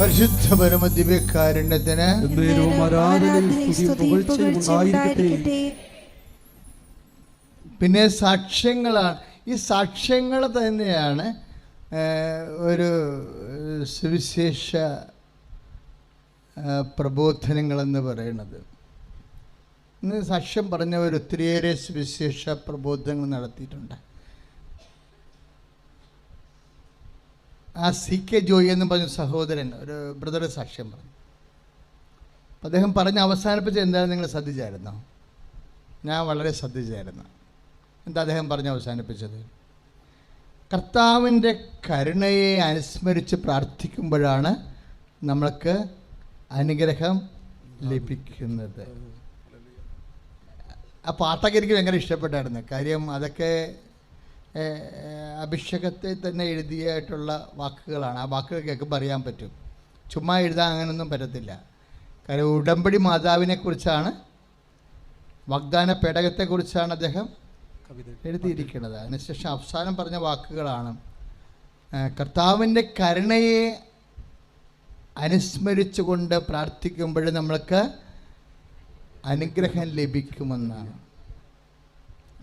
പരിശുദ്ധ പുകഴ്ചയും പിന്നെ സാക്ഷ്യങ്ങളാണ്. ഈ സാക്ഷ്യങ്ങൾ തന്നെയാണ് ഒരു സുവിശേഷ പ്രബോധനങ്ങൾ എന്ന് പറയുന്നത്. ഇന്ന് സാക്ഷ്യം പറഞ്ഞവർ ഒത്തിരിയേറെ സുവിശേഷ പ്രബോധനങ്ങൾ നടത്തിയിട്ടുണ്ട്. ആ സി കെ ജോയി എന്ന് പറഞ്ഞ സഹോദരൻ ഒരു ബ്രദർ സാക്ഷ്യം പറഞ്ഞു. അപ്പം അദ്ദേഹം പറഞ്ഞ് അവസാനിപ്പിച്ചത് എന്താണ് നിങ്ങൾ ശ്രദ്ധിച്ചായിരുന്നു? ഞാൻ വളരെ ശ്രദ്ധിച്ചായിരുന്നു. എന്താ അദ്ദേഹം പറഞ്ഞ് അവസാനിപ്പിച്ചത്? കർത്താവിന്റെ കരുണയെ അനുസ്മരിച്ച് പ്രാർത്ഥിക്കുമ്പോഴാണ് നമ്മൾക്ക് അനുഗ്രഹം ലഭിക്കുന്നത്. ആ പാട്ടൊക്കെ എനിക്ക് ഭയങ്കര ഇഷ്ടപ്പെട്ടായിരുന്നു. കാര്യം അതൊക്കെ അഭിഷേകത്തെ തന്നെ എഴുതിയായിട്ടുള്ള വാക്കുകളാണ്. ആ വാക്കുകൾ കേൾക്കുമ്പോൾ അറിയാൻ പറ്റും. ചുമ്മാ എഴുതാൻ അങ്ങനെയൊന്നും പറ്റത്തില്ല. കാര്യം ഉടമ്പടി മാതാവിനെ കുറിച്ചാണ് വാഗ്ദാന പേടകത്തെക്കുറിച്ചാണ് അദ്ദേഹം എഴുതിയിരിക്കുന്നത്. അതിനുശേഷം അവസാനം പറഞ്ഞ വാക്കുകളാണ്. കർത്താവിന്റെ കരുണയെ അനുസ്മരിച്ചുകൊണ്ട് പ്രാർത്ഥിക്കുമ്പോൾ നമ്മൾക്ക് അനുഗ്രഹം ലഭിക്കുമെന്നാണ്.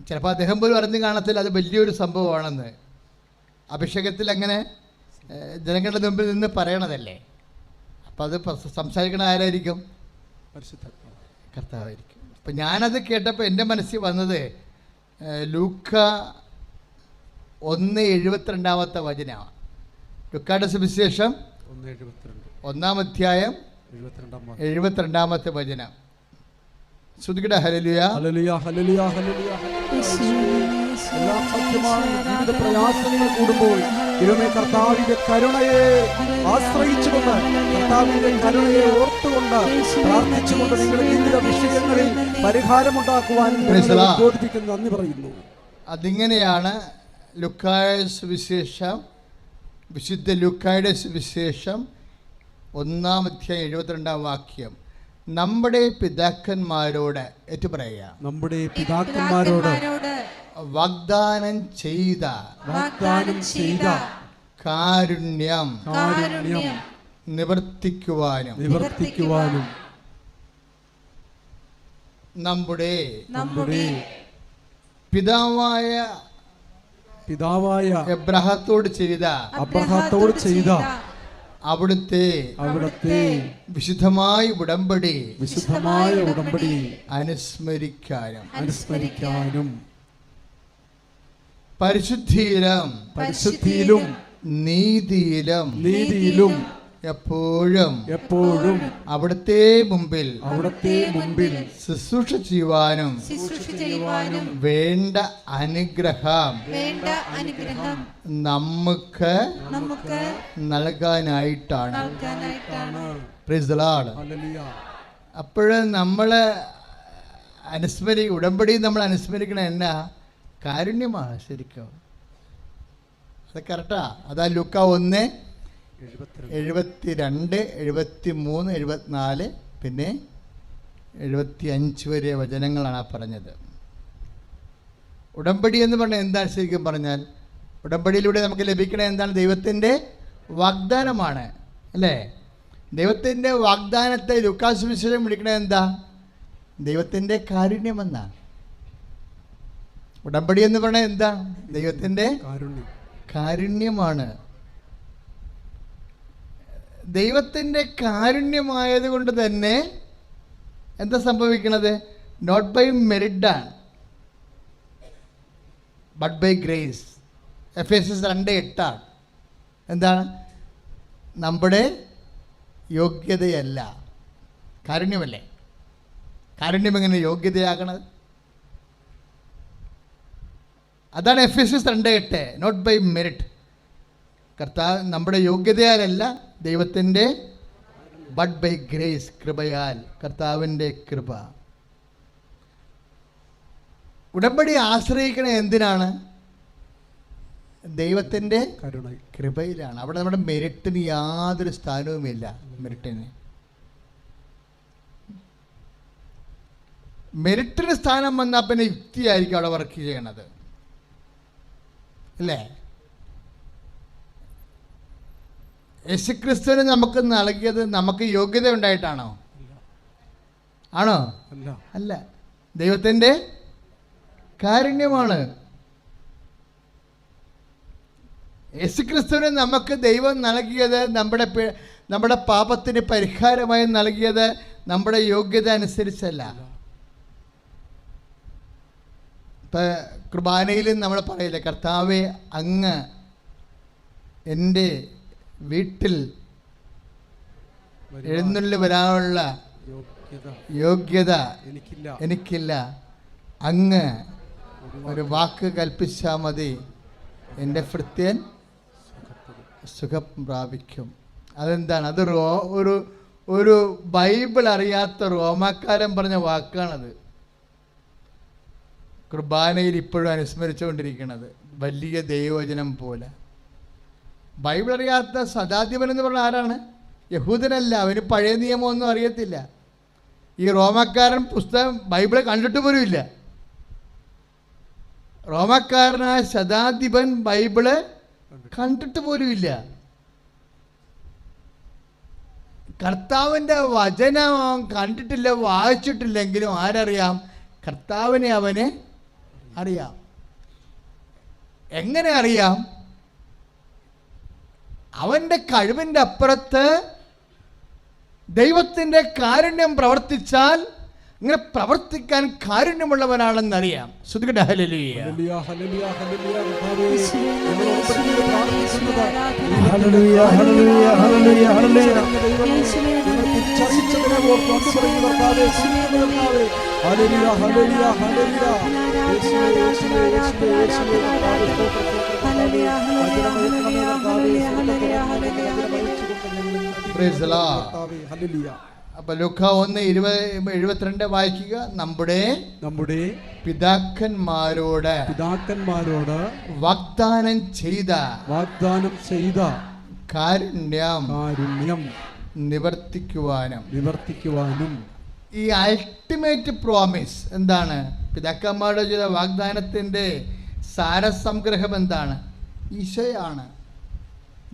ചിലപ്പോൾ അദ്ദേഹം പോലും അറിഞ്ഞു കാണത്തില്ല. അത് വലിയൊരു സംഭവമാണെന്ന്. അഭിഷേകത്തിൽ അങ്ങനെ ജനങ്ങളുടെ മുമ്പിൽ നിന്ന് പറയണതല്ലേ? അപ്പം അത് സംസാരിക്കണ ആരായിരിക്കും? പരിശുദ്ധ കർത്താവായിരിക്കും. അപ്പം ഞാനത് കേട്ടപ്പോൾ എന്റെ മനസ്സിൽ വന്നത് ലൂക്ക ഒന്ന് എഴുപത്തിരണ്ടാമത്തെ വചനമാണ്. ലുക്കാട് സുവിശേഷം ഒന്ന് ഒന്നാം അധ്യായം. എഴുപത്തിരണ്ടാമത്തെ വചനം. ശ്രുതികട ഹലലിയ ഹലലിയ ഹലലിയ ഹലലിയ. എല്ലാം സത്യമാണ് ജീവിത പ്രയാസങ്ങൾ കൂടുമ്പോൾ ദൈവമേ കർത്താവിന്റെ കരുണയെ ആശ്രയിച്ചുകൊണ്ട് കർത്താവിന്റെ കരുണയെ ഓർത്തുകൊണ്ട് പ്രാർത്ഥിച്ചുകൊണ്ട് നിങ്ങളുടെ ജീവിത വിഷയങ്ങളിൽ പരിഹാരമുണ്ടാക്കുവാൻ ബോധിപ്പിക്കുന്നു നന്ദി പറയുന്നു. അതിങ്ങനെയാണ് ലുക്കായ സുവിശേഷം വിശുദ്ധ ലുക്കായുടെ സുവിശേഷം ഒന്നാം അധ്യായം എഴുപത്തിരണ്ടാം വാക്യം. നമ്മുടെ പിതാക്കന്മാരോട് ഏറ്റു പറയുക നമ്മുടെ പിതാക്കന്മാരോട് വാഗ്ദാനം ചെയ്ത വാഗ്ദാനം ചെയ്ത കാരുണ്യം കാരുണ്യം നിവർത്തിക്കുവാനും നിവർത്തിക്കുവാനും നമ്മുടെ നമ്മുടെ പിതാവായ പിതാവായ എബ്രഹത്തോട് ചെയ്ത അബ്രഹത്തോട് ചെയ്ത അവിടുത്തെ അവിടുത്തെ വിശുദ്ധമായ ഉടമ്പടി വിശുദ്ധമായ ഉടമ്പടി അനുസ്മരിക്കാനും. അനുസ്മരിക്കാനും. പരിശുദ്ധിയിലും പരിശുദ്ധിയിലും നീതിയിലും നീതിയിലും എപ്പോഴും എപ്പോഴും അവിടുത്തെ മുമ്പിൽ അവിടുത്തെ മുമ്പിൽ ശുശ്രൂഷ ചെയ്യുവാനും ശുശ്രൂഷ ചെയ്യുവാനും വേണ്ട അനുഗ്രഹം വേണ്ട അനുഗ്രഹം നമുക്ക് നമുക്ക് നൽകാനായിട്ടാണ്. അപ്പോൾ നമ്മൾ അനുസ്മരി ഉടമ്പടി നമ്മൾ അനുസ്മരിക്കണ എന്നാ? കാരുണ്യമാണ് ശരിക്കും. അത് കറക്റ്റാ അതാ ലുക്ക ഒന്ന്. എഴുപത്തി രണ്ട് എഴുപത്തി മൂന്ന് എഴുപത്തിനാല് പിന്നെ എഴുപത്തി അഞ്ച് വരെ വചനങ്ങളാണ് ആ പറഞ്ഞത്. ഉടമ്പടി എന്ന് പറഞ്ഞാൽ എന്താണ് ശരിക്കും പറഞ്ഞാൽ? ഉടമ്പടിയിലൂടെ നമുക്ക് ലഭിക്കണ എന്താണ്? ദൈവത്തിന്റെ വാഗ്ദാനമാണ്. അല്ലേ? ദൈവത്തിന്റെ വാഗ്ദാനത്തെ ലുക്കാസ് വിശേഷം വിളിക്കണത് എന്താ? ദൈവത്തിന്റെ കാരുണ്യമെന്നാണ് ഉടമ്പടി എന്ന് പറഞ്ഞാൽ എന്താ? ദൈവത്തിന്റെ കാരുണ്യം. കാരുണ്യമാണ്. ദൈവത്തിന്റെ കാരുണ്യമായതുകൊണ്ട് തന്നെ എന്താ സംഭവിക്കണത്? Not by മെറിഡാണ് but by grace F S S രണ്ട് എട്ടാണ്. എന്താണ്? നമ്മുടെ യോഗ്യതയല്ല. കാരുണ്യമല്ലേ? കാരുണ്യം എങ്ങനെ യോഗ്യതയാകണത്? അതാണ് എഫ് എസ് എസ് രണ്ട് എട്ട്. നോട്ട് ബൈ മെറിറ്റ് കർത്താവ് നമ്മുടെ യോഗ്യതയാലല്ല ദൈവത്തിന്റെ ബട്ട് ബൈ ഗ്രേസ് കൃപയാൽ കർത്താവിന്റെ കൃപ. ഉടമ്പടി ആശ്രയിക്കണ എന്തിനാണ്? ദൈവത്തിന്റെ കരുണ. കൃപയിലാണ്. അവിടെ നമ്മുടെ മെരിട്ടിന് യാതൊരു സ്ഥാനവുമില്ല മെരിട്ടിന് മെരിട്ടിന് സ്ഥാനം വന്നാൽ പിന്നെ യുക്തിയായിരിക്കും അവിടെ വർക്ക് ചെയ്യണത്. അല്ലേ? യേശുക്രിസ്തുവിന് നമുക്ക് നൽകിയത് നമുക്ക് യോഗ്യത ഉണ്ടായിട്ടാണോ? ആണോ? അല്ല. ദൈവത്തിന്റെ കാരുണ്യമാണ്. യേശുക്രിസ്തുവിന് നമുക്ക് ദൈവം നൽകിയത് നമ്മുടെ നമ്മുടെ പാപത്തിന് പരിഹാരമായി നൽകിയത് നമ്മുടെ യോഗ്യത അനുസരിച്ചല്ല. ഇപ്പം കുർബാനയിലും നമ്മൾ പറയില്ല കർത്താവെ അങ്ങ് എന്റെ വീട്ടിൽ എഴുന്നള്ളി വരാനുള്ള യോഗ്യത എനിക്കില്ല. അങ്ങ് ഒരു വാക്ക് കൽപ്പിച്ചാൽ മതി. എന്റെ ഭൃത്യൻ സുഖം പ്രാപിക്കും. അതെന്താണ്? അത് റോ ഒരു ഒരു ബൈബിൾ അറിയാത്ത റോമാക്കാരൻ പറഞ്ഞ വാക്കാണത്. കുർബാനയിൽ ഇപ്പോഴും അനുസ്മരിച്ചുകൊണ്ടിരിക്കുന്നത് വലിയ ദൈവവചനം പോലെ. ബൈബിൾ അറിയാത്ത സദാധിപൻ എന്ന് പറഞ്ഞ ആരാണ്? യഹൂദനല്ല. അവന് പഴയ നിയമമൊന്നും അറിയത്തില്ല. ഈ റോമക്കാരൻ പുസ്തകം ബൈബിളെ കണ്ടിട്ട് പോലും ഇല്ല. റോമക്കാരനായ ശതാധിപൻ ബൈബിൾ കണ്ടിട്ട് പോലും ഇല്ല. കർത്താവിന്റെ വചനം കണ്ടിട്ടില്ല വായിച്ചിട്ടില്ലെങ്കിലും ആരറിയാം? കർത്താവിനെ അവന് അറിയാം. എങ്ങനെ അറിയാം? അവന്റെ കഴിവിന്റെ അപ്പുറത്ത് ദൈവത്തിന്റെ കാരുണ്യം പ്രവർത്തിച്ചാൽ ഇങ്ങനെ പ്രവർത്തിക്കാൻ കാരുണ്യമുള്ളവനാണെന്നറിയാം. ശ്രുതികട ഹല്ലേലൂയ. ഹല്ലേലൂയ, ഹല്ലേലൂയ, ഹല്ലേലൂയ, അപ്പൊ ലുക്ക ഒന്ന് ഇരുപത് എഴുപത്തിരണ്ട് വായിക്കുക. നമ്മുടെ നമ്മുടെ പിതാക്കന്മാരോട് പിതാക്കന്മാരോട് വാഗ്ദാനം ചെയ്ത വാഗ്ദാനം ചെയ്ത കാരുണ്യം കാരുണ്യം നിവർത്തിക്കുവാനും നിവർത്തിക്കുവാനും ഈ അൾട്ടിമേറ്റ് പ്രോമിസ് എന്താണ്? പിതാക്കന്മാരുടെ ചെയ്ത വാഗ്ദാനത്തിന്റെ സാരസംഗ്രഹം എന്താണ്? ഈശോയാണ്.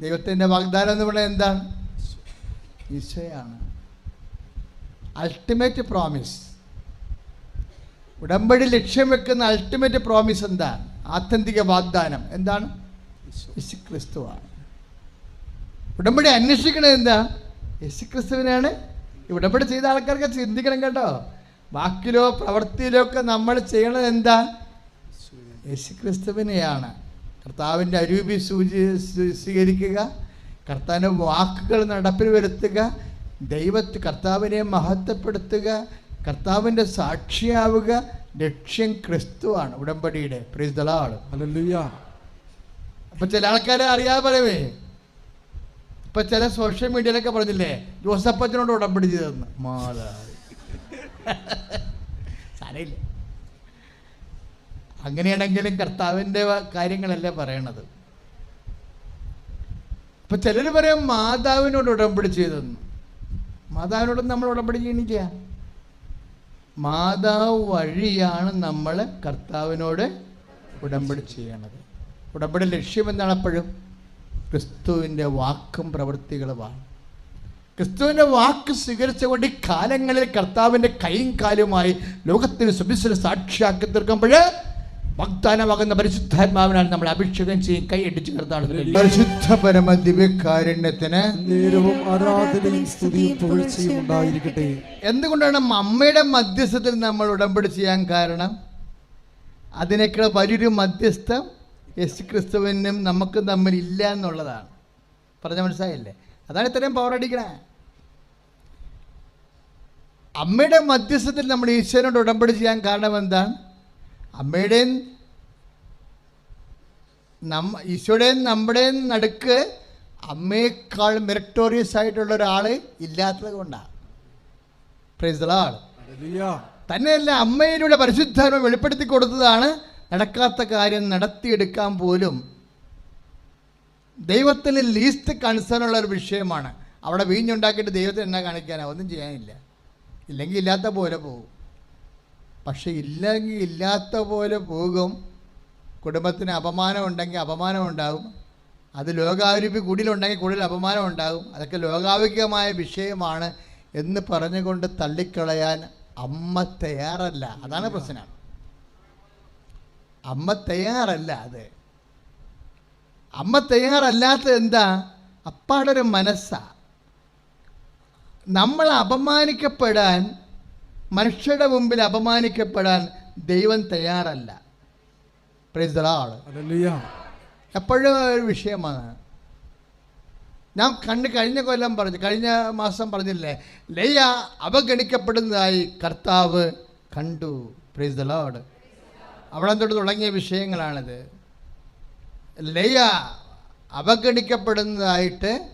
ദൈവത്തിന്റെ വാഗ്ദാനം എന്ന് പറയുന്നത് എന്താണ്? ഈശോയാണ്. അൾട്ടിമേറ്റ് പ്രോമിസ് ഉടമ്പടി ലക്ഷ്യം വെക്കുന്ന അൾട്ടിമേറ്റ് പ്രോമിസ് എന്താണ്? ആത്യന്തിക വാഗ്ദാനം. എന്താണ്? യേശു ക്രിസ്തുവാണ് ഉടമ്പടി അന്വേഷിക്കണത് എന്താ? യേശു ക്രിസ്തുവിനാണ് ഉടമ്പടി ചെയ്ത ആൾക്കാർക്ക് ചിന്തിക്കണം കേട്ടോ. വാക്കിലോ പ്രവൃത്തിയിലോ ഒക്കെ നമ്മൾ ചെയ്യണത് എന്താ? യേശു ക്രിസ്തുവിനെയാണ് കർത്താവിന്റെ അരൂപി സൂചി സ്വീ- സ്വീകരിക്കുക കർത്താവിന്റെ വാക്കുകൾ നടപ്പിൽ വരുത്തുക ദൈവത്തെ കർത്താവിനെ മഹത്വപ്പെടുത്തുക കർത്താവിന്റെ സാക്ഷിയാവുക ലക്ഷ്യം ക്രിസ്തുവാണ് ഉടമ്പടിയുടെ. ഹല്ലേലൂയ അപ്പൊ ചില ആൾക്കാരെ അറിയാതെ പറയവേ ഇപ്പൊ ചില സോഷ്യൽ മീഡിയയിലൊക്കെ പറഞ്ഞില്ലേ ജോസപ്പച്ചനോട് ഉടമ്പടി ചെയ്തെന്ന് മാതാവ്. സാരയില്ല അങ്ങനെയാണെങ്കിലും കർത്താവിന്റെ കാര്യങ്ങളല്ലേ പറയണത്. അപ്പം ചിലർ പറയും മാതാവിനോട് ഉടമ്പടി ചെയ്തെന്ന്. മാതാവിനോട് നമ്മൾ ഉടമ്പടി ചെയ്യണില്ല. മാതാവ് വഴിയാണ് നമ്മൾ കർത്താവിനോട് ഉടമ്പടി ചെയ്യണത്. ഉടമ്പടി ലക്ഷ്യം എന്താണ് അപ്പോഴും? ക്രിസ്തുവിന്റെ വാക്കും പ്രവൃത്തികളുമാണ് ക്രിസ്തുവിന്റെ വാക്ക് സ്വീകരിച്ചുകൊണ്ട് കാലങ്ങളിൽ കർത്താവിന്റെ കൈയും കാലുമായി ലോകത്തിന് സുബിസിന് സാക്ഷിയാക്കി തീർക്കുമ്പോൾ വാഗ്ദാനമാകുന്ന പരിശുദ്ധാത്മാവിനാൽ നമ്മൾ അഭിഷേകം ചെയ്യും കൈയടിച്ച് കർത്താവ് പരിശുദ്ധ പരമ ദിവ്യകാരുണ്യത്തിന് നേരവും ആരാധനയും സ്തുതിയും പുകഴ്ചയും ഉണ്ടായിരിക്കട്ടെ. എന്തുകൊണ്ടാണ് അമ്മയുടെ മധ്യസ്ഥത്തിൽ നമ്മൾ ഉടമ്പടി ചെയ്യാൻ കാരണം? അതിനേക്കാൾ വലിയൊരു മധ്യസ്ഥം യേശു ക്രിസ്തുവിനും നമുക്കും തമ്മിൽ ഇല്ല എന്നുള്ളതാണ്. പറഞ്ഞ മനസ്സിലായില്ലേ? അതാണ് ഇത്രയും പവർ അടിക്കണേ. അമ്മയുടെ മധ്യസ്ഥത്തിൽ നമ്മൾ ഈശ്വരനോട് ഉടമ്പടി ചെയ്യാൻ കാരണം എന്താണ്? അമ്മയുടെയും നമ്മ ഈശോയുടെയും നമ്മുടെയും നടുക്ക് അമ്മയേക്കാൾ മെറിറ്റോറിയസ് ആയിട്ടുള്ള ഒരാൾ ഇല്ലാത്തത് കൊണ്ടാണ് തന്നെയല്ല അമ്മയിലൂടെ പരിശുദ്ധാത്മ വെളിപ്പെടുത്തി കൊടുത്തതാണ് നടക്കാത്ത കാര്യം നടത്തിയെടുക്കാൻ പോലും. ദൈവത്തിന് ലീസ്റ്റ് കൺസേൺ ഉള്ള ഒരു വിഷയമാണ്. അവിടെ വീഞ്ഞുണ്ടാക്കിയിട്ട് ദൈവത്തിന് എന്നാ കാണിക്കാനാ? ഒന്നും ചെയ്യാനില്ല. ഇല്ലെങ്കിൽ ഇല്ലാത്ത പോലെ പോകും. പക്ഷെ ഇല്ലെങ്കിൽ ഇല്ലാത്ത പോലെ പോകും. കുടുംബത്തിന് അപമാനം ഉണ്ടെങ്കിൽ അപമാനം ഉണ്ടാകും. അത് ലോകാഭിരുപി കൂടുതലുണ്ടെങ്കിൽ കൂടുതൽ അപമാനം ഉണ്ടാകും. അതൊക്കെ ലോകാവികമായ വിഷയമാണ് എന്ന് പറഞ്ഞുകൊണ്ട് തള്ളിക്കളയാൻ അമ്മ തയ്യാറല്ല. അതാണ് പ്രശ്നം. അമ്മ തയ്യാറല്ല അത്. അമ്മ തയ്യാറല്ലാത്തത് എന്താ? അപ്പാടൊരു മനസ്സാ. നമ്മൾ അപമാനിക്കപ്പെടാൻ മനുഷ്യരുടെ മുമ്പിൽ അപമാനിക്കപ്പെടാൻ ദൈവം തയ്യാറല്ല. എപ്പോഴും ഒരു വിഷയമാണ്. ഞാൻ കണ്ട് കഴിഞ്ഞ കൊല്ലം പറഞ്ഞു കഴിഞ്ഞ മാസം പറഞ്ഞില്ലേ ലയ അവഗണിക്കപ്പെടുന്നതായി കർത്താവ് കണ്ടു. പ്രൈസ് ദ ലോഡ് അവിടെ തൊട്ട് തുടങ്ങിയ വിഷയങ്ങളാണിത്. ലയ അവഗണിക്കപ്പെടുന്നതായിട്ട്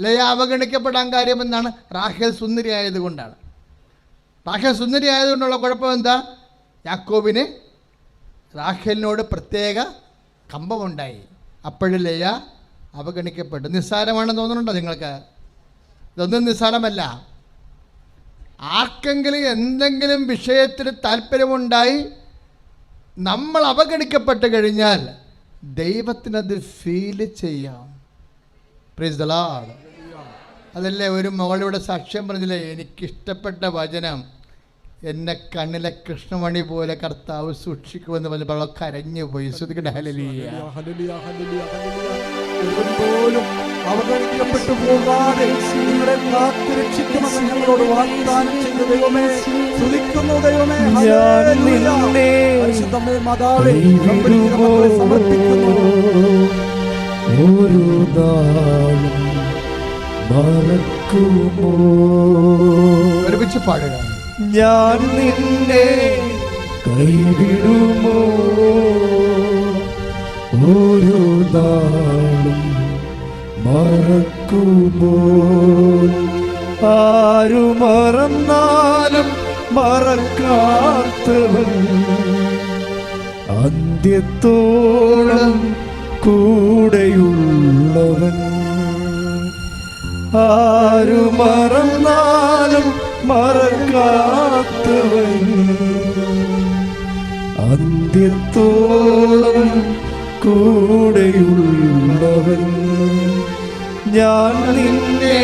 ലയ അവഗണിക്കപ്പെടാൻ കാര്യമെന്നാണ് റാഹേൽ സുന്ദരി ആയതുകൊണ്ടാണ്. റാഹേൽ സുന്ദരി ആയതുകൊണ്ടുള്ള കുഴപ്പം എന്താ? യാക്കോബിന് റാഹേലിനോട് പ്രത്യേക കമ്പമുണ്ടായി. ലയ അവഗണിക്കപ്പെട്ടു. നിസ്സാരമാണെന്ന് തോന്നുന്നുണ്ടോ നിങ്ങൾക്ക്? ഇതൊന്നും നിസ്സാരമല്ല. ആർക്കെങ്കിലും എന്തെങ്കിലും വിഷയത്തിൽ താല്പര്യമുണ്ടായി നമ്മൾ അവഗണിക്കപ്പെട്ട് കഴിഞ്ഞാൽ ദൈവത്തിനത് ഫീൽ ചെയ്യാം. പ്രൈസ് ദ ലോർഡ് അതല്ലേ ഒരു മകളിവിടെ സാക്ഷ്യം പറഞ്ഞില്ലേ? എനിക്കിഷ്ടപ്പെട്ട വചനം. എന്നെ കണ്ണിലെ കൃഷ്ണമണി പോലെ കർത്താവ് സൂക്ഷിക്കുമെന്ന് പറഞ്ഞപ്പോൾ കരഞ്ഞു പോയി. ഒരുവൻ പോലും അവഗണിക്കപ്പെട്ടു പോകാതെ നിങ്ങളെ കാത്തുരക്ഷിക്കുമെന്ന് ഞങ്ങളോട് വാഗ്ദാനം ചെയ്ത ദൈവമേ സ്തുതിക്കുന്നു ദൈവമേ. ഹല്ലേലൂയ. പരിശുദ്ധമേ മാതാവേ സമർപ്പിക്കുന്നു. ഒരു നാളും മറക്കുമോ? ഒരുമിച്ച് പാടുക. ഞാൻ നിന്നെ കൈവിടുമോ? ഓരോ നാളും മറക്കുമോ? ആരു മറന്നാലും മറക്കാത്തവൻ അന്ത്യത്തോളം കൂടെയുള്ളവൻ. ആരു മറന്നാലും മറക്കാത്തവൻ. അന്ത്യത്തോളം കൂടെയുള്ളവൻ. ഞാൻ നിന്നെ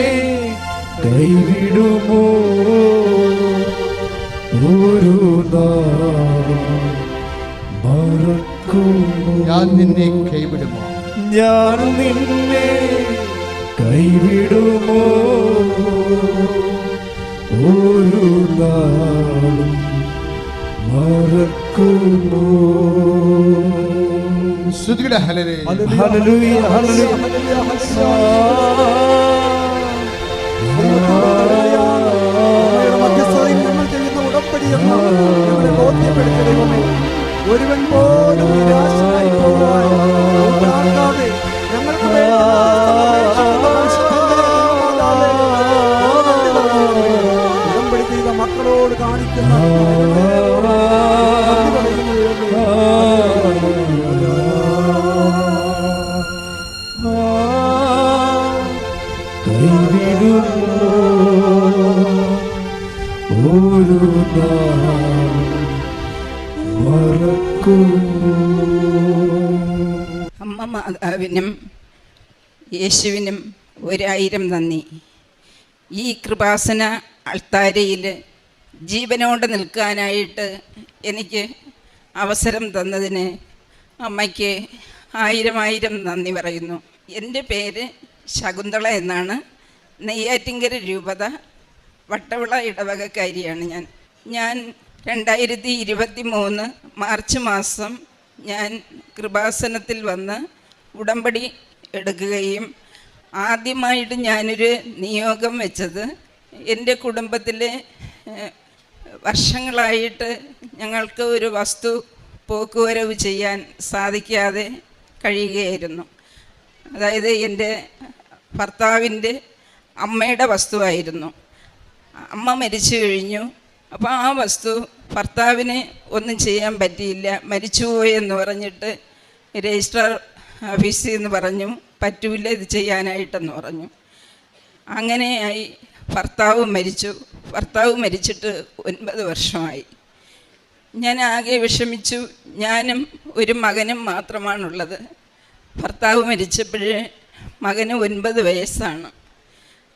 കൈവിടുമോ? ഓരോ നാളും മറക്കുമോ? ഞാൻ നിന്നെ കൈവിടുമോ? ഞാൻ നിന്നെ കൈവിടുമോ? ഒരു നാളും മറക്കുമോ ശ്രുതിയുടെ ഞങ്ങളെ ബോധ്യപ്പെടുത്തിയ ദൈവമേ. ഒരുവൻ പോലും നിരാശനായി പോകാൻ ഉണ്ടാകാതെ ഞങ്ങൾക്ക് വേണ്ടി മക്കളോട് കാണിക്കുന്ന അമ്മമാതാവിനും ഒരു അമ്മ മാതാവിനും യേശുവിനും ഒരായിരം നന്ദി. ഈ കൃപാസന അൾത്താരയിൽ ജീവനോടെ നിൽക്കാനായിട്ട് എനിക്ക് അവസരം തന്നതിന് അമ്മയ്ക്ക് ആയിരം ആയിരം നന്ദി പറയുന്നു. എന്റെ പേര് ശകുന്തള എന്നാണ്. നെയ്യാറ്റിങ്കര രൂപത വട്ടവിള ഇടവകക്കാരിയാണ് ഞാൻ. ഞാൻ രണ്ടായിരത്തി ഇരുപത്തി മൂന്ന് മാർച്ച് മാസം ഞാൻ കൃപാസനത്തിൽ വന്ന് ഉടമ്പടി എടുക്കുകയും ആദ്യമായിട്ട് ഞാനൊരു നിയോഗം വെച്ചത് എന്റെ കുടുംബത്തിലെ വർഷങ്ങളായിട്ട് ഞങ്ങൾക്ക് ഒരു വസ്തു പോക്കുവരവ് ചെയ്യാൻ സാധിക്കാതെ കഴിയുകയായിരുന്നു. അതായത് എന്റെ ഭർത്താവിന്റെ അമ്മയുടെ വസ്തുവായിരുന്നു. അമ്മ മരിച്ചു കഴിഞ്ഞു. അപ്പോൾ ആ വസ്തു ഭർത്താവിന് ഒന്നും ചെയ്യാൻ പറ്റിയില്ല. മരിച്ചുപോയി എന്ന് പറഞ്ഞിട്ട് രജിസ്ട്രാർ ഓഫീസിൽ നിന്ന് പറഞ്ഞു പറ്റൂല ഇത് ചെയ്യാനായിട്ടെന്ന് പറഞ്ഞു. അങ്ങനെയായി ഭർത്താവ് മരിച്ചു. ഭർത്താവ് മരിച്ചിട്ട് ഒൻപത് വർഷമായി. ഞാൻ ആകെ വിഷമിച്ചു. ഞാനും ഒരു മകനും മാത്രമാണുള്ളത്. ഭർത്താവ് മരിച്ചപ്പോഴേ മകന് ഒൻപത് വയസ്സാണ്.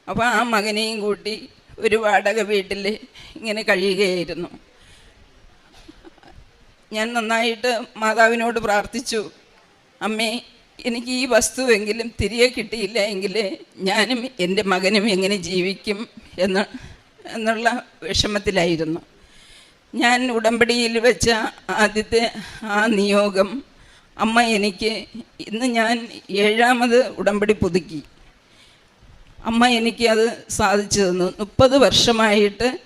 അപ്പോൾ ആ മകനെയും കൂട്ടി ഒരു വാടക വീട്ടിൽ ഇങ്ങനെ കഴിയുകയായിരുന്നു. ഞാൻ നന്നായിട്ട് മാതാവിനോട് പ്രാർത്ഥിച്ചു. അമ്മേ എനിക്ക് ഈ വസ്തുവെങ്കിലും തിരികെ കിട്ടിയില്ല എങ്കിൽ ഞാനും എന്റെ മകനും എങ്ങനെ ജീവിക്കും എന്ന് എന്നുള്ള വിഷമത്തിലായിരുന്നു. ഞാൻ ഉടമ്പടിയിൽ വെച്ച ആദ്യത്തെ ആ നിയോഗം അമ്മ എനിക്ക് ഇന്ന് ഞാൻ ഏഴാമത് ഉടമ്പടി പുതുക്കി. അമ്മ എനിക്ക് അത് സാധിച്ചു തന്നു. മുപ്പത് വർഷമായിട്ട്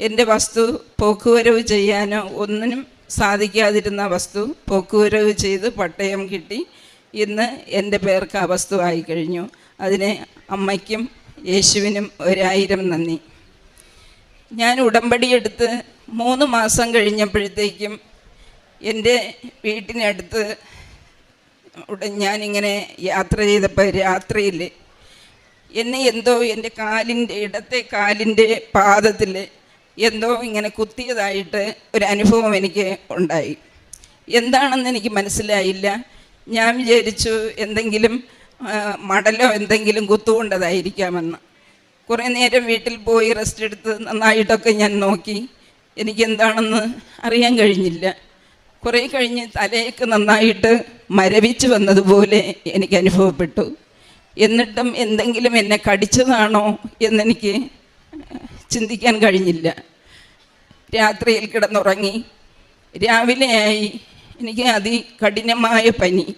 എന്റെ വസ്തു പോക്കുവരവ് ചെയ്യാനോ ഒന്നിനും സാധിക്കാതിരുന്ന വസ്തു പോക്കുവരവ് ചെയ്ത് പട്ടയം കിട്ടി. ഇന്ന് എന്റെ പേർക്ക് ആ വസ്തു ആയിക്കഴിഞ്ഞു അതിനെ അമ്മയ്ക്കും യേശുവിനും ഒരായിരം നന്ദി. ഞാൻ ഉടമ്പടി എടുത്ത് മൂന്ന് മാസം കഴിഞ്ഞപ്പോഴത്തേക്കും എന്റെ വീട്ടിനടുത്ത് ഞാനിങ്ങനെ യാത്ര ചെയ്തപ്പോൾ രാത്രിയിൽ എന്നെ എന്തോ എന്റെ കാലിന്റെ ഇടത്തെ കാലിന്റെ പാദത്തിൽ എന്തോ ഇങ്ങനെ കുത്തിയതായിട്ട് ഒരു അനുഭവം എനിക്ക് ഉണ്ടായി. എന്താണെന്ന് എനിക്ക് മനസ്സിലായില്ല. ഞാൻ വിചാരിച്ചു എന്തെങ്കിലും മടലോ എന്തെങ്കിലും കുത്തുകൊണ്ടതായിരിക്കാമെന്ന്. കുറേ നേരം വീട്ടിൽ പോയി റെസ്റ്റ് എടുത്ത് നന്നായിട്ടൊക്കെ ഞാൻ നോക്കി. എനിക്ക് എന്താണെന്ന് അറിയാൻ കഴിഞ്ഞില്ല. കുറേ കഴിഞ്ഞ് തലയൊക്കെ നന്നായിട്ട് മരവിച്ച് വന്നതുപോലെ എനിക്ക് അനുഭവപ്പെട്ടു. എന്നിട്ടും എന്തെങ്കിലും എന്നെ കടിച്ചതാണോ എന്നെനിക്ക് ചിന്തിക്കാൻ കഴിഞ്ഞില്ല. രാത്രിയിൽ കിടന്നുറങ്ങി. രാവിലെയായി എനിക്ക് അതികഠിനമായ പനി.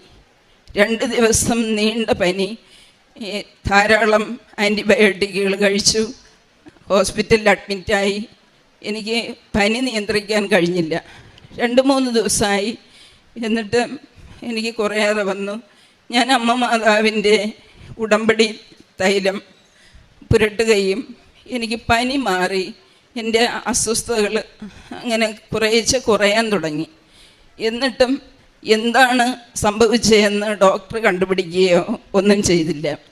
രണ്ട് ദിവസം നീണ്ട പനി. ഏ, ധാരാളം ആന്റിബയോട്ടിക്കുകൾ കഴിച്ചു. ഹോസ്പിറ്റലിൽ അഡ്മിറ്റായി എനിക്ക് പനി നിയന്ത്രിക്കാൻ കഴിഞ്ഞില്ല. രണ്ട് മൂന്ന് ദിവസമായി. എന്നിട്ട് എനിക്ക് കുറയാതെ വന്നു. ഞാൻ അമ്മ മാതാവിന്റെ ഉടമ്പടി തൈലം പുരട്ടുകയും എനിക്ക് പനി മാറി. എന്റെ അസ്വസ്ഥതകൾ അങ്ങനെ കുറേശ്ശെ കുറയാൻ തുടങ്ങി. എന്നിട്ടും എന്താണ് സംഭവിച്ചതെന്ന് ഡോക്ടർ കണ്ടുപിടിക്കുകയോ ഒന്നും ചെയ്തില്ല.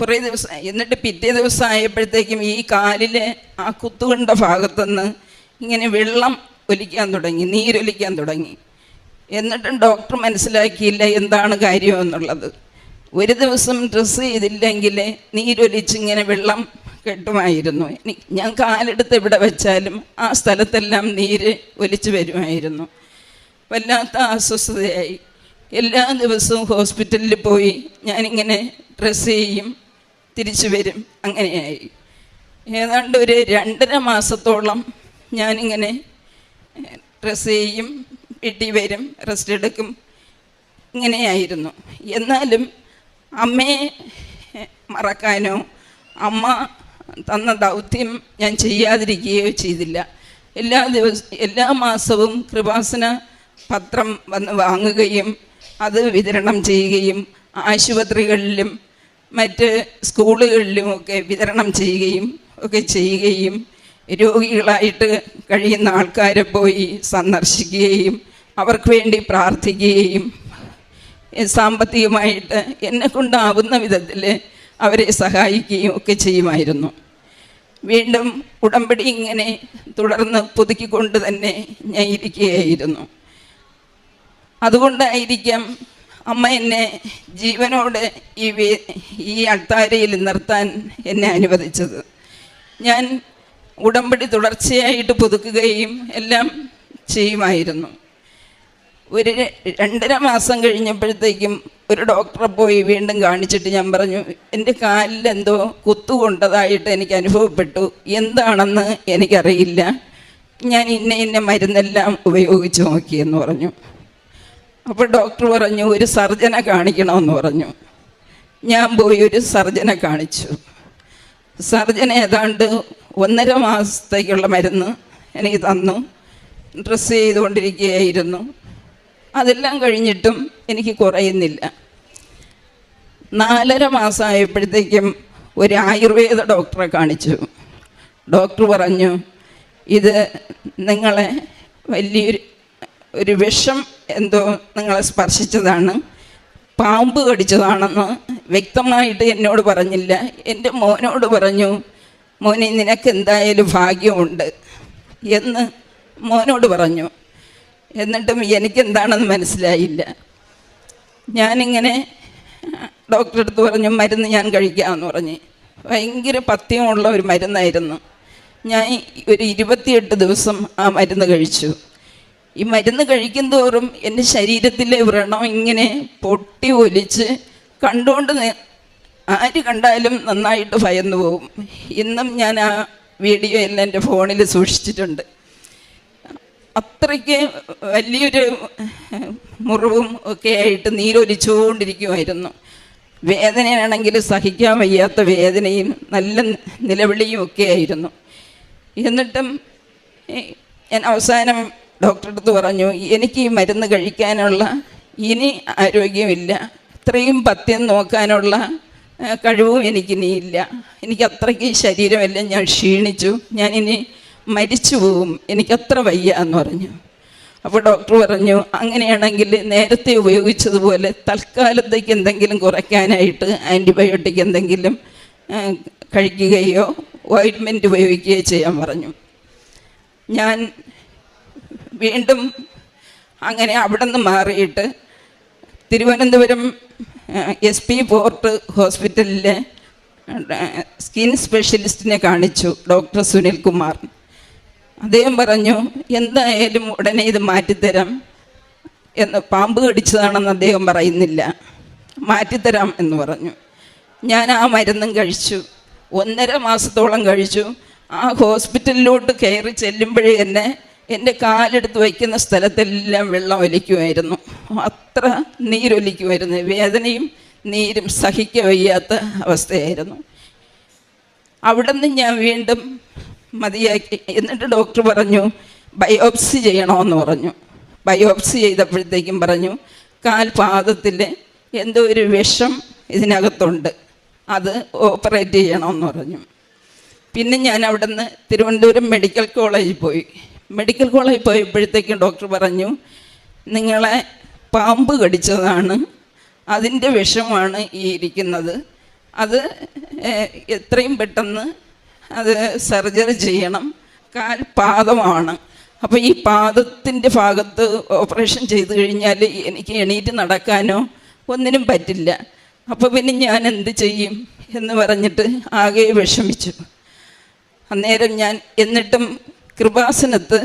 കുറേ ദിവസം എന്നിട്ട് പിറ്റേ ദിവസം ആയപ്പോഴത്തേക്കും ഈ കാലിലെ ആ കുത്തുകണ്ട ഭാഗത്തുനിന്ന് ഇങ്ങനെ വെള്ളം ഒലിക്കാൻ തുടങ്ങി നീരൊലിക്കാൻ തുടങ്ങി. എന്നിട്ടും ഡോക്ടർ മനസ്സിലാക്കിയില്ല എന്താണ് കാര്യം എന്നുള്ളത്. ഒരു ദിവസം ഡ്രസ്സ് ചെയ്തില്ലെങ്കിൽ നീരൊലിച്ചിങ്ങനെ വെള്ളം കെട്ടുമായിരുന്നു. ഞാൻ കാലെടുത്ത് എവിടെ വെച്ചാലും ആ സ്ഥലത്തെല്ലാം നീര് ഒലിച്ചു വരുമായിരുന്നു. വല്ലാത്ത അസ്വസ്ഥതയായി. എല്ലാ ദിവസവും ഹോസ്പിറ്റലിൽ പോയി ഞാനിങ്ങനെ ഡ്രസ്സ് ചെയ്യും തിരിച്ചു വരും. അങ്ങനെയായി. ഏതാണ്ട് ഒരു രണ്ടര മാസത്തോളം ഞാനിങ്ങനെ ഡ്രസ്സ് ചെയ്യും വീട്ടിൽ വരും റെസ്റ്റ് എടുക്കും. ഇങ്ങനെയായിരുന്നു. എന്നാലും അമ്മയെ മറക്കാനോ അമ്മ തന്ന ദൗത്യം ഞാൻ ചെയ്യാതിരിക്കുകയോ ചെയ്തില്ല. എല്ലാ ദിവസവും എല്ലാ മാസവും കൃപാസന പത്രം വന്ന് വാങ്ങുകയും അത് വിതരണം ചെയ്യുകയും ആശുപത്രികളിലും മറ്റ് സ്കൂളുകളിലുമൊക്കെ വിതരണം ചെയ്യുകയും ഒക്കെ ചെയ്യുകയും രോഗികളായിട്ട് കഴിയുന്ന ആൾക്കാരെ പോയി സന്ദർശിക്കുകയും അവർക്ക് വേണ്ടി പ്രാർത്ഥിക്കുകയും സാമ്പത്തികമായിട്ട് എന്നെ കൊണ്ടാവുന്ന വിധത്തിൽ അവരെ സഹായിക്കുകയും ഒക്കെ ചെയ്യുമായിരുന്നു. വീണ്ടും ഉടമ്പടി ഇങ്ങനെ തുടർന്ന് പുതുക്കിക്കൊണ്ട് തന്നെ ഞാൻ ഇരിക്കുകയായിരുന്നു. അതുകൊണ്ടായിരിക്കാം അമ്മ എന്നെ ജീവനോട് ഈ ഈ അൾത്താരയിൽ നിർത്താൻ എന്നെ അനുവദിച്ചത്. ഞാൻ ഉടമ്പടി തുടർച്ചയായിട്ട് പുതുക്കുകയും എല്ലാം ചെയ്യുമായിരുന്നു. ഒരു രണ്ടര മാസം കഴിഞ്ഞപ്പോഴത്തേക്കും ഒരു ഡോക്ടറെ പോയി വീണ്ടും കാണിച്ചിട്ട് ഞാൻ പറഞ്ഞു എന്റെ കാലിൽ എന്തോ കുത്തുകൊണ്ടതായിട്ട് എനിക്ക് അനുഭവപ്പെട്ടു. എന്താണെന്ന് എനിക്കറിയില്ല. ഞാൻ ഇന്ന ഇന്ന മരുന്നെല്ലാം ഉപയോഗിച്ച് നോക്കിയെന്ന് പറഞ്ഞു. അപ്പോൾ ഡോക്ടർ പറഞ്ഞു ഒരു സർജനെ കാണിക്കണമെന്ന് പറഞ്ഞു. ഞാൻ പോയി ഒരു സർജനെ കാണിച്ചു. സർജൻ ഏതാണ്ട് ഒന്നര മാസത്തേക്കുള്ള മരുന്ന് എനിക്ക് തന്നു. ഡ്രസ്സ് ചെയ്തുകൊണ്ടിരിക്കുകയായിരുന്നു. അതെല്ലാം കഴിഞ്ഞിട്ടും എനിക്ക് കുറയുന്നില്ല. നാലര മാസമായപ്പോഴത്തേക്കും ഒരു ആയുർവേദ ഡോക്ടറെ കാണിച്ചു. ഡോക്ടർ പറഞ്ഞു ഇത് നിങ്ങളെ വലിയൊരു ഒരു വിഷം എന്തോ നിങ്ങളെ സ്പർശിച്ചതാണ്. പാമ്പ് കടിച്ചതാണെന്ന് വ്യക്തമായിട്ട് എന്നോട് പറഞ്ഞില്ല. എന്റെ മോനോട് പറഞ്ഞു മോനെ നിനക്ക് എന്തായാലും ഭാഗ്യമുണ്ട് എന്ന് മോനോട് പറഞ്ഞു. എന്നിട്ടും എനിക്കെന്താണെന്ന് മനസ്സിലായില്ല. ഞാനിങ്ങനെ ഡോക്ടറെ അടുത്ത് പറഞ്ഞു മരുന്ന് ഞാൻ കഴിക്കാമെന്ന് പറഞ്ഞ്. ഭയങ്കര പഥ്യമുള്ള ഒരു മരുന്നായിരുന്നു. ഞാൻ ഒരു ഇരുപത്തിയെട്ട് ദിവസം ആ മരുന്ന് കഴിച്ചു. ഈ മരുന്ന് കഴിക്കും തോറും എന്റെ ശരീരത്തിലെ വ്രണം ഇങ്ങനെ പൊട്ടി ഒലിച്ച് കണ്ടുകൊണ്ട് ആര് കണ്ടാലും നന്നായിട്ട് ഭയന്നു പോകും ഇന്നും ഞാൻ ആ വീഡിയോ എല്ലാം എന്റെ ഫോണിൽ സൂക്ഷിച്ചിട്ടുണ്ട്. അത്രയ്ക്ക് വലിയൊരു മുറിവും ഒക്കെ ആയിട്ട് നീരൊലിച്ചുകൊണ്ടിരിക്കുമായിരുന്നു വേദനയാണെങ്കിൽ സഹിക്കാൻ വയ്യാത്ത വേദനയും നല്ല നിലവിളിയും ഒക്കെ ആയിരുന്നു. എന്നിട്ടും ഞാൻ അവസാനം ഡോക്ടറെ അടുത്ത് പറഞ്ഞു എനിക്ക് ഈ മരുന്ന് കഴിക്കാനുള്ള ഇനി ആരോഗ്യമില്ല ഇത്രയും പത്യം നോക്കാനുള്ള കഴിവും എനിക്കിനിയില്ല എനിക്ക് അത്രയ്ക്ക് ശരീരമെല്ലാം ഞാൻ ക്ഷീണിച്ചു. ഞാനിനി മരിച്ചു പോവും. എനിക്കത്ര വയ്യ എന്ന് പറഞ്ഞു. അപ്പോൾ ഡോക്ടർ പറഞ്ഞു അങ്ങനെയാണെങ്കിൽ നേരത്തെ ഉപയോഗിച്ചതുപോലെ തൽക്കാലത്തേക്ക് എന്തെങ്കിലും കുറയ്ക്കാനായിട്ട് ആന്റിബയോട്ടിക് എന്തെങ്കിലും കഴിക്കുകയോ ഓയിൻമെന്റ് ഉപയോഗിക്കുകയോ ചെയ്യാൻ പറഞ്ഞു. ഞാൻ വീണ്ടും അങ്ങനെ അവിടെ നിന്ന് മാറിയിട്ട് തിരുവനന്തപുരം എസ് പി പോർട്ട് ഹോസ്പിറ്റലിലെ സ്കിൻ സ്പെഷ്യലിസ്റ്റിനെ കാണിച്ചു ഡോക്ടർ സുനിൽ കുമാർ. അദ്ദേഹം പറഞ്ഞു എന്തായാലും ഉടനെ ഇത് മാറ്റിത്തരാം. എന്ന് പാമ്പ് കടിച്ചതാണെന്ന് അദ്ദേഹം പറയുന്നില്ല. മാറ്റിത്തരാം എന്ന് പറഞ്ഞു. ഞാൻ ആ മരുന്നും കഴിച്ചു. ഒന്നര മാസത്തോളം കഴിച്ചു. ആ ഹോസ്പിറ്റലിലോട്ട് കയറി ചെല്ലുമ്പോഴേ തന്നെ എന്റെ കാലെടുത്ത് വയ്ക്കുന്ന സ്ഥലത്തെല്ലാം വെള്ളം ഒലിക്കുമായിരുന്നു. അത്ര നീരൊലിക്കുമായിരുന്നു. വേദനയും നീരും സഹിക്ക വയ്യാത്ത അവസ്ഥയായിരുന്നു. അവിടെ നിന്ന് ഞാൻ വീണ്ടും മതിയാക്കി. എന്നിട്ട് ഡോക്ടർ പറഞ്ഞു ബയോപ്സി ചെയ്യണമെന്ന് പറഞ്ഞു. ബയോപ്സി ചെയ്തപ്പോഴത്തേക്കും പറഞ്ഞു കാൽപാദത്തിൽ എന്തോ ഒരു വിഷം ഇതിനകത്തുണ്ട്. അത് ഓപ്പറേറ്റ് ചെയ്യണമെന്ന് പറഞ്ഞു. പിന്നെ ഞാൻ അവിടെ നിന്ന് തിരുവനന്തപുരം മെഡിക്കൽ കോളേജിൽ പോയി. മെഡിക്കൽ കോളേജിൽ പോയപ്പോഴത്തേക്കും ഡോക്ടർ പറഞ്ഞു നിങ്ങളെ പാമ്പ് കടിച്ചതാണ് അതിന്റെ വിഷമാണ് ഈ ഇരിക്കുന്നത്. അത് എത്രയും പെട്ടെന്ന് അത് സർജറി ചെയ്യണം. കാൽ പാദമാണ്. അപ്പോൾ ഈ പാദത്തിന്റെ ഭാഗത്ത് ഓപ്പറേഷൻ ചെയ്തു കഴിഞ്ഞാൽ എനിക്ക് എണീറ്റ് നടക്കാനോ ഒന്നിനും പറ്റില്ല. അപ്പോൾ പിന്നെ ഞാൻ എന്ത് ചെയ്യും? എന്ന് പറഞ്ഞിട്ട് ആകെ വിഷമിച്ചു. അന്നേരം ഞാൻ എന്നിട്ടും കൃപാസനത്ത്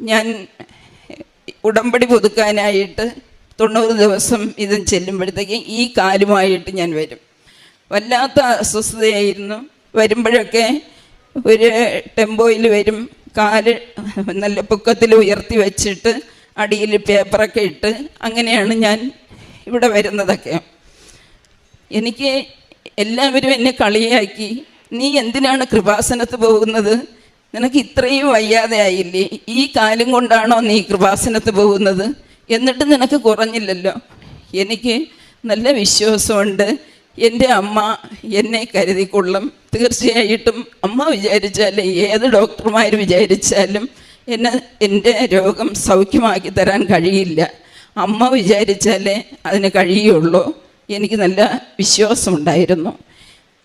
ഞാൻ ഉടമ്പടി പുതുക്കാനായിട്ട് തൊണ്ണൂറ് ദിവസം ഇത് ചെല്ലുമ്പോഴത്തേക്ക് ഈ കാലുമായിട്ട് ഞാൻ വരും. വല്ലാത്ത അസ്വസ്ഥതയായിരുന്നു. വരുമ്പോഴൊക്കെ ഒരു ടെമ്പോയിൽ വരും കാൽ നല്ല പൊക്കത്തിൽ ഉയർത്തി വെച്ചിട്ട് അടിയിൽ പേപ്പറൊക്കെ ഇട്ട് അങ്ങനെയാണ് ഞാൻ ഇവിടെ വരുന്നതൊക്കെ. എനിക്ക് എല്ലാവരും എന്നെ കളിയാക്കി. നീ എന്തിനാണ് കൃപാസനത്ത് പോകുന്നത്? നിനക്ക് ഇത്രയും വയ്യാതെ ആയില്ലേ? ഈ കാലം കൊണ്ടാണോ നീ കൃപാസനത്ത് പോകുന്നത്? എന്നിട്ട് നിനക്ക് കുറഞ്ഞില്ലല്ലോ. എനിക്ക് നല്ല വിശ്വാസമുണ്ട്. എന്റെ അമ്മ എന്നെ കരുതിക്കൊള്ളും. തീർച്ചയായിട്ടും അമ്മ വിചാരിച്ചാൽ ഏത് ഡോക്ടർമാർ വിചാരിച്ചാലും എന്നെ എന്റെ രോഗം സൗഖ്യമാക്കി തരാൻ കഴിയില്ല. അമ്മ വിചാരിച്ചാലേ അതിന് കഴിയുള്ളൂ. എനിക്ക് നല്ല വിശ്വാസമുണ്ടായിരുന്നു.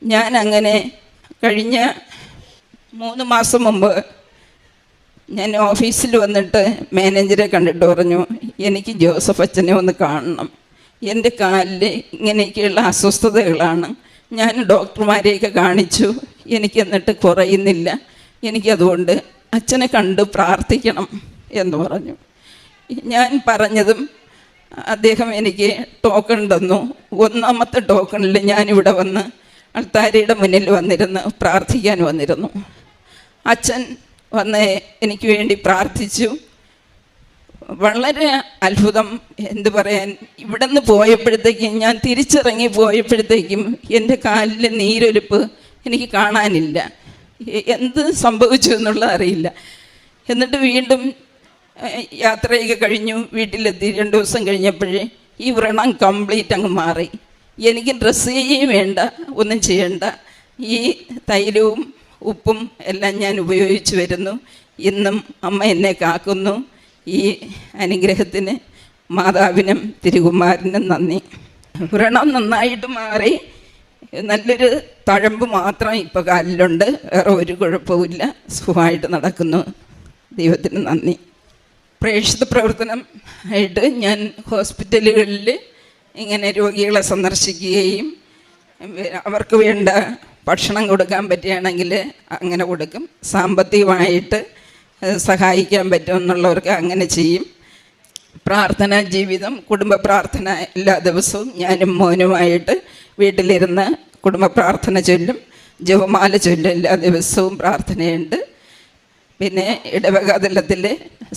ഞാൻ അങ്ങനെ കഴിഞ്ഞ മൂന്ന് മാസം മുമ്പ് ഞാൻ ഓഫീസിൽ വന്നിട്ട് മാനേജറെ കണ്ടിട്ട് പറഞ്ഞു എനിക്ക് ജോസഫ് അച്ഛനെ ഒന്ന് കാണണം. എന്റെ കാലിൽ ഇങ്ങനെയൊക്കെയുള്ള അസ്വസ്ഥതകളാണ്. ഞാൻ ഡോക്ടർമാരെയൊക്കെ കാണിച്ചു. എനിക്ക് എന്നിട്ട് കുറയുന്നില്ല. എനിക്കതുകൊണ്ട് അച്ഛനെ കണ്ട് പ്രാർത്ഥിക്കണം എന്ന് പറഞ്ഞു. ഞാൻ പറഞ്ഞതും അദ്ദേഹം എനിക്ക് ടോക്കൺ തന്നു. ഒന്നാമത്തെ ടോക്കണിൽ ഞാനിവിടെ വന്ന് അൾത്താരയുടെ മുന്നിൽ വന്നിരുന്ന് പ്രാർത്ഥിക്കാൻ വന്നിരുന്നു. അച്ഛൻ വന്ന് എനിക്ക് വേണ്ടി പ്രാർത്ഥിച്ചു. വളരെ അത്ഭുതം എന്ത് പറയാൻ ഇവിടെ നിന്ന് പോയപ്പോഴത്തേക്കും ഞാൻ തിരിച്ചിറങ്ങി പോയപ്പോഴത്തേക്കും എന്റെ കാലിലെ നീരൊലിപ്പ് എനിക്ക് കാണാനില്ല. എന്ത് സംഭവിച്ചു എന്നുള്ളത് അറിയില്ല. എന്നിട്ട് വീണ്ടും യാത്രയൊക്കെ കഴിഞ്ഞു. വീട്ടിലെത്തി. രണ്ട് ദിവസം കഴിഞ്ഞപ്പോഴേ ഈ വ്രണം കംപ്ലീറ്റ് അങ്ങ് മാറി. എനിക്ക് ഡ്രസ്സ് ചെയ്യുകയും വേണ്ട ഒന്നും ചെയ്യണ്ട. ഈ തൈലവും ഉപ്പും എല്ലാം ഞാൻ ഉപയോഗിച്ച് വരുന്നു. ഇന്നും അമ്മ എന്നെ കാക്കുന്നു. ഈ അനുഗ്രഹത്തിന് മാതാവിനും തിരുകുമാരനും നന്ദി. വ്രണം നന്നായിട്ട് മാറി. നല്ലൊരു തഴമ്പ് മാത്രം ഇപ്പോൾ കാലിലുണ്ട്. വേറെ ഒരു കുഴപ്പമില്ല സുഖമായിട്ട് നടക്കുന്നു. ദൈവത്തിന് നന്ദി. പ്രേക്ഷിത പ്രവർത്തനം ആയിട്ട് ഞാൻ ഹോസ്പിറ്റലുകളിൽ ഇങ്ങനെ രോഗികളെ സന്ദർശിക്കുകയും അവർക്ക് വേണ്ട ഭക്ഷണം കൊടുക്കാൻ പറ്റുകയാണെങ്കിൽ അങ്ങനെ കൊടുക്കും. സാമ്പത്തികമായിട്ട് സഹായിക്കാൻ പറ്റുമെന്നുള്ളവർക്ക് അങ്ങനെ ചെയ്യും. പ്രാർത്ഥനാ ജീവിതം കുടുംബ പ്രാർത്ഥന എല്ലാ ദിവസവും ഞാനും മോനുമായിട്ട് വീട്ടിലിരുന്ന് കുടുംബ പ്രാർത്ഥന ചൊല്ലും. ജപമാല ചൊല്ലും എല്ലാ ദിവസവും പ്രാർത്ഥനയുണ്ട്. പിന്നെ ഇടവക തലത്തിലെ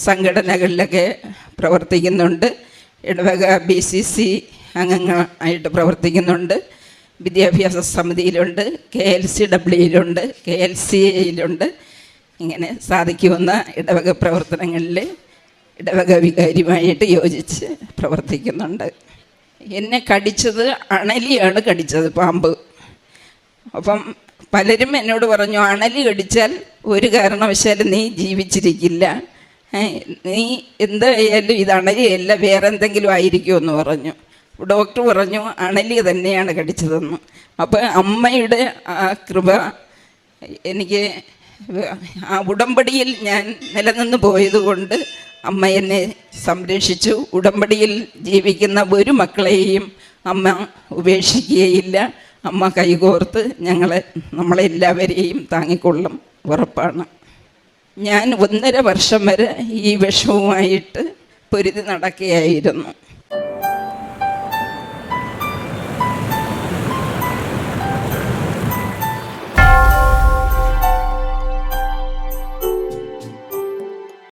സംഘടനകളിലൊക്കെ പ്രവർത്തിക്കുന്നുണ്ട്. ഇടവക ബി സി സി അംഗങ്ങളായിട്ട് പ്രവർത്തിക്കുന്നുണ്ട്. വിദ്യാഭ്യാസ സമിതിയിലുണ്ട് കെ എൽ സി ഡബ്ല്യുയിലുണ്ട് കെ എൽ സി എയിലുണ്ട് ഇങ്ങനെ സാധിക്കുമെന്ന ഇടവക പ്രവർത്തനങ്ങളിൽ ഇടവക വികാരിയുമായിട്ട് യോജിച്ച് പ്രവർത്തിക്കുന്നുണ്ട്. എന്നെ കടിച്ചത് അണലിയാണ് കടിച്ചത് പാമ്പ്. അപ്പം പലരും എന്നോട് പറഞ്ഞു അണലി കടിച്ചാൽ ഒരു കാരണവശാലും നീ ജീവിച്ചിരിക്കില്ല. നീ എന്തായാലും ഇത് അണലിയല്ല വേറെ എന്തെങ്കിലും ആയിരിക്കുമെന്ന് പറഞ്ഞു. ഡോക്ടർ പറഞ്ഞു അണലി തന്നെയാണ് കടിച്ചതെന്ന്. അപ്പോൾ അമ്മയുടെ ആ കൃപ എനിക്ക് ആ ഉടമ്പടിയിൽ ഞാൻ നിലനിന്ന് പോയതുകൊണ്ട് അമ്മ എന്നെ സംരക്ഷിച്ചു. ഉടമ്പടിയിൽ ജീവിക്കുന്ന ഒരു മക്കളെയും അമ്മ ഉപേക്ഷിക്കുകയില്ല. അമ്മ കൈകോർത്ത് ഞങ്ങളെ നമ്മളെല്ലാവരെയും താങ്ങിക്കൊള്ളും ഉറപ്പാണ്. ഞാൻ ഒന്നര വർഷം വരെ ഈ വിഷവുമായിട്ട് പൊരുതി നടക്കുകയായിരുന്നു.